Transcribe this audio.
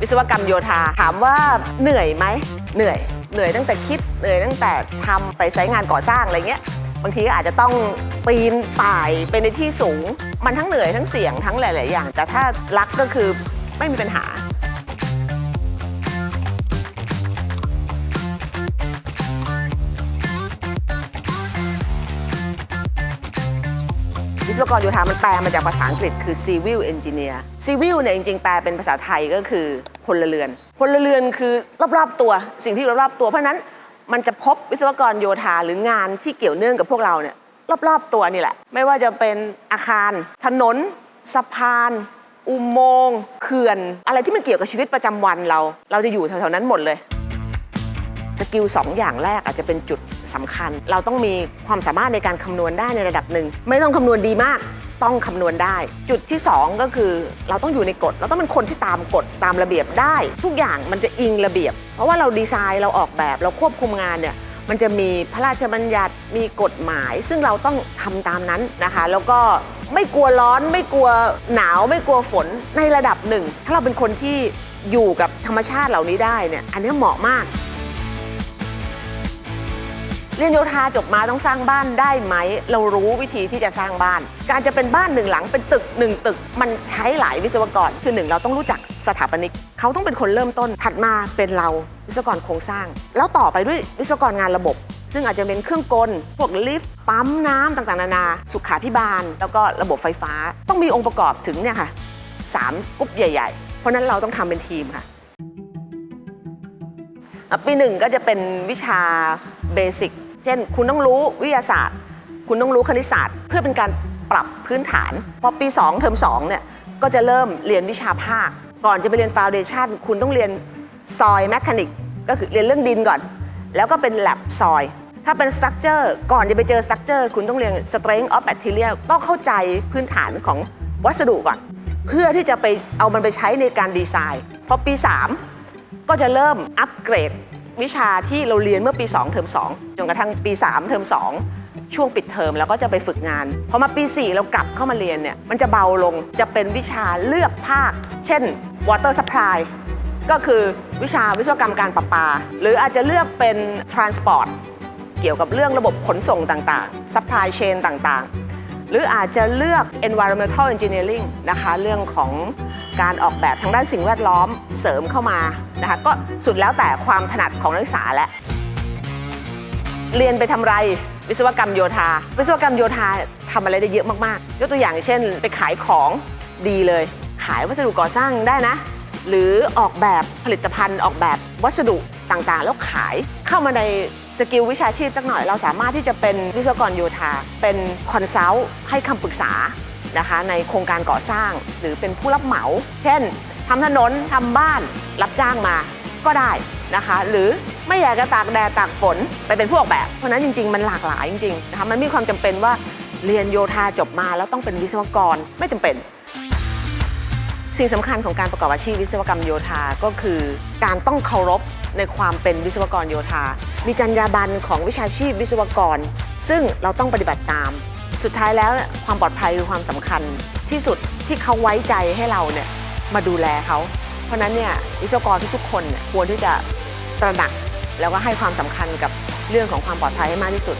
วิศวกรรมโยธา ถามว่าเหนื่อยไหมเหนื่อยเหนื่อยตั้งแต่คิดเหนื่อยตั้งแต่ทำไปใช้งานก่อสร้างอะไรเงี้ยบางทีก็อาจจะต้องปีนป่ายไปในที่สูง มันทั้งเหนื่อยทั้งเสี่ยงทั้งหลาย ๆ อย่าง แต่ถ้ารักก็คือไม่มีปัญหา วิศวกรโยธามันแปลมาจากภาษาอังกฤษคือ civil engineer civil เนี่ยจริงๆ แปลเป็นภาษาไทยก็คือพลเรือน พลเรือนคือรอบๆตัว สิ่งที่อยู่รอบๆตัวเพราะฉะนั้นมันจะพบวิศวกรโยธาหรืองานที่เกี่ยวเนื่องกับพวกเราเนี่ยรอบๆตัวนี่แหละ ไม่ว่าจะเป็นอาคาร ถนน สะพาน อุโมงค์เขื่อน อะไรที่มันเกี่ยวกับชีวิตประจำวันเรา เราจะอยู่แถวๆนั้นหมดเลย สกิลสองอย่างแรกอาจจะเป็นจุดสำคัญ เราต้องมีความสามารถในการคำนวณได้ในระดับหนึ่ง ไม่ต้องคำนวณดีมากต้องคำนวณได้ จุดที่ 2 ก็คือเราต้องอยู่ในกฎ เราต้องเป็นคนที่ตามกฎตามระเบียบได้ ทุกอย่างมันจะอิงระเบียบ เพราะว่าเราดีไซน์เราออกแบบเราควบคุมงานเนี่ยมันจะมีพระราชบัญญัติมีกฎหมาย ซึ่งเราต้องทำตามนั้นนะคะ แล้วก็ไม่กลัวร้อน ไม่กลัวหนาว ไม่กลัวฝนในระดับหนึ่ง ถ้าเราเป็นคนที่อยู่กับธรรมชาติเหล่านี้ได้เนี่ยอันนี้เหมาะมาก เรียนโยธาจบมาต้องสร้างบ้านได้ไหม เรารู้วิธีที่จะสร้างบ้าน การจะเป็นบ้านหนึ่งหลังเป็นตึกหนึ่งตึก มันใช้หลายวิศวกร คือหนึ่งเราต้องรู้จักสถาปนิก เขาต้องเป็นคนเริ่มต้น ถัดมาเป็นเราวิศวกรโครงสร้าง แล้วต่อไปด้วยวิศวกรงานระบบ ซึ่งอาจจะเป็นเครื่องกล พวกลิฟต์ ปั๊มน้ำต่างๆ นานา สุขาพิบาล แล้วก็ระบบไฟฟ้า ต้องมีองค์ประกอบถึงเนี่ยค่ะสามกรุ๊ปใหญ่ ๆ เพราะนั้นเราต้องทำเป็นทีมค่ะปีหนึ่งก็จะเป็นวิชาเบสิก ช่น คุณต้องรู้วิทยาศาสตร์ คุณต้องรู้คณิตศาสตร์ เพื่อเป็นการปรับพื้นฐาน พอปี 2 เทอม2เนี่ยก็จะเริ่มเรียนวิชาภาค ก่อนจะไปเรียนฟาวเดชันคุณต้องเรียนซอยแมคานิกก็คือเรียนเรื่องดินก่อน แล้วก็เป็น lab ซอย ถ้าเป็นสตรัคเจอร์ก่อนจะไปเจอสตรัคเจอร์คุณต้องเรียน strength of material ต้องเข้าใจพื้นฐานของวัสดุก่อน เพื่อที่จะไปเอามันไปใช้ในการดีไซน์ พอปี 3 ก็จะเริ่มอัปเกรด วิชาที่เราเรียนเมื่อปี 2 เทอม2จนกระทั่งปี 3 เทอม2 ช่วงปิดเทอมแล้วก็จะไปฝึกงานพอมาปี 4 เรากลับเข้ามาเรียนเนี่ยมันจะเบาลงจะเป็นวิชาเลือกภาค เช่น water supply ก็คือวิชาวิศวกรรมการประปา หรืออาจจะเลือกเป็น transport เกี่ยวกับเรื่องระบบขนส่งต่างๆ supply chain ต่างๆหรืออาจจะเลือก environmental engineering นะคะ เรื่องของการออกแบบทางด้านสิ่งแวดล้อมเสริมเข้ามา นะคะก็สุดแล้วแต่ความถนัดของนักศึกษาแหละเรียนไปทำไรวิศวกรรมโยธา วิศวกรรมโยธาทำอะไรได้เยอะมากๆ ยกตัวอย่างเช่น ไปขายของดีเลย ขายวัสดุก่อสร้างได้นะ หรือออกแบบผลิตภัณฑ์ ออกแบบวัสดุต่างๆ แล้วขายเข้ามาในสกิลวิชาชีพสักหน่อย เราสามารถที่จะเป็นวิศวกรโยธา เป็นคอนซัลท์ให้คำปรึกษานะคะในโครงการก่อสร้างหรือเป็นผู้รับเหมา เช่น ทำถนนทำบ้าน รับจ้างมาก็ได้นะคะ หรือไม่อยากจะตากแดดตากฝนไปเป็นผู้ออกแบบ เพราะนั้นจริง ๆ มันหลากหลายจริงๆนะคะมันมีความจำเป็นว่าเรียนโยธาจบมาแล้วต้องเป็นวิศวกรไม่จำเป็น สิ่งสำคัญของการประกอบอาชีพวิศวกรรมโยธาก็คือการต้องเคารพในความเป็นวิศวกรโยธา มีจรรยาบรรณของวิชาชีพวิศวกร ซึ่งเราต้องปฏิบัติตาม สุดท้ายแล้วความปลอดภัยคือความสำคัญที่สุดที่เขาไว้ใจให้เราเนี่ย มาดูแลเขา เพราะนั้นเนี่ยวิศวกรทุกๆคนควรที่จะตระหนักแล้วก็ให้ความสำคัญกับเรื่องของความปลอดภัยให้มากที่สุด